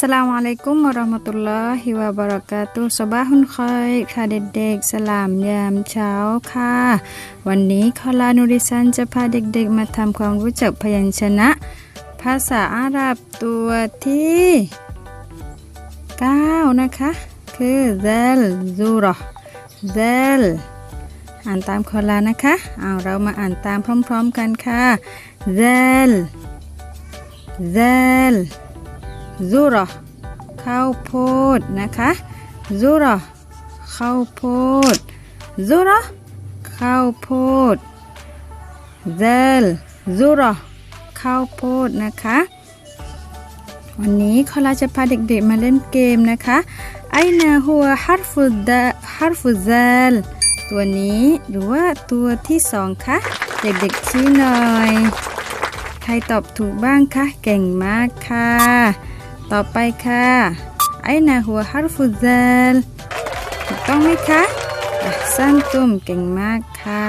สลามุอะลัยกุมวะเราะห์มะตุลลอฮิวะบะเราะกาตุฮ์ซอบาฮุนคอยค่ะเด็กๆ สลามยามเช้าค่ะ วันนี้คอลานุริซันจะพาเด็กๆ มาทำความรู้จักพยัญชนะ ภาษาอาหรับตัวที่ 9 นะคะ คือ zal ซูรอ zal อ่านตามคอลานะคะ เอาเรามาอ่านตามพร้อมๆกันค่ะ zal zal ซู รอข้าวโพดนะคะซูรอข้าวโพดซูรอข้าวโพดเซลซูรอข้าวโพดนะคะ วันนี้คอลาจะพาเด็กๆมาเล่นเกมนะคะไอนาหัวฮาร์ฟุดฮาร์ฟุเซลตัวนี้หรือว่าตัวที่สองคะเด็กๆชี้หน่อย ใครตอบถูกบ้างคะเก่งมากค่ะ ต่อไปค่ะไอนาหัวฮาร์ฟูเซลถูกต้องไหมคะอะสั้นตุ่มเก่งมากค่ะ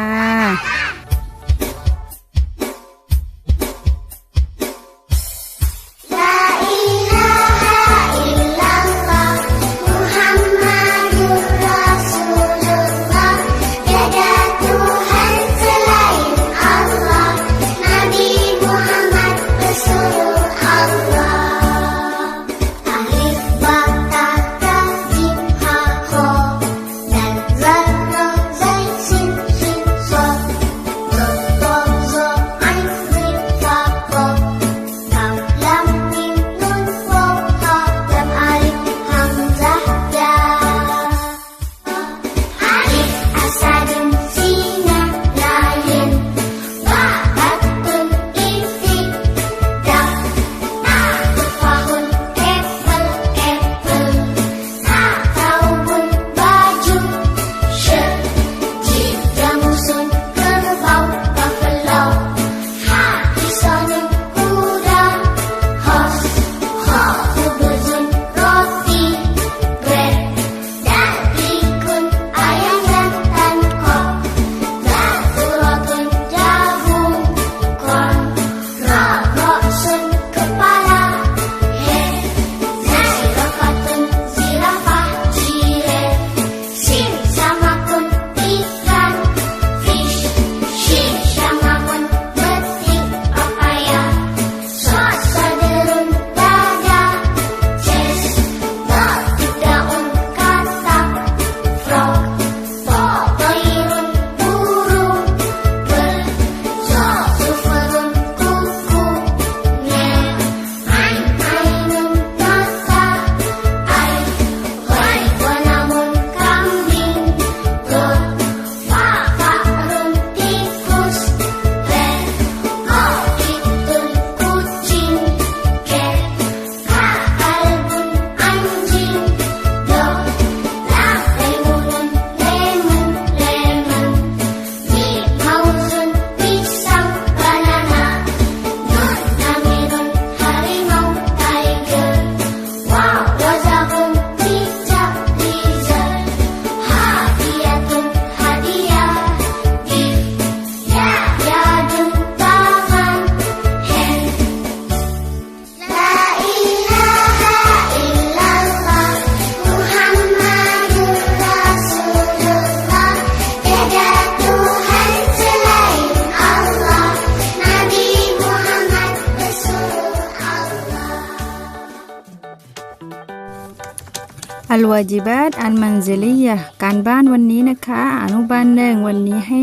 อัลวาจิบัตอันมันซิลียการบ้านวันนี้นะคะ อนุบาลหนึ่งวันนี้ให้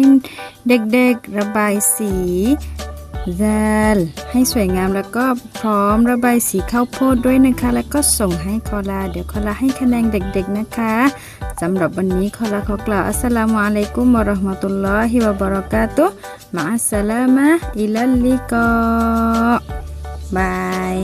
เด็กๆระบายสี zal ให้สวยงามแล้วก็พร้อมระบายสีข้าวโพดด้วยนะคะ แล้วก็ส่งให้คอลา เดี๋ยวคอลาให้คะแนนเด็ก ๆนะคะสำหรับวันนี้คอลาขอกล่าวอัสสลามุอะลัยกุมวะราะห์มะตุลลอฮิวะบะเราะกาตุมะอัสสลามะอิลัลลิกาบาย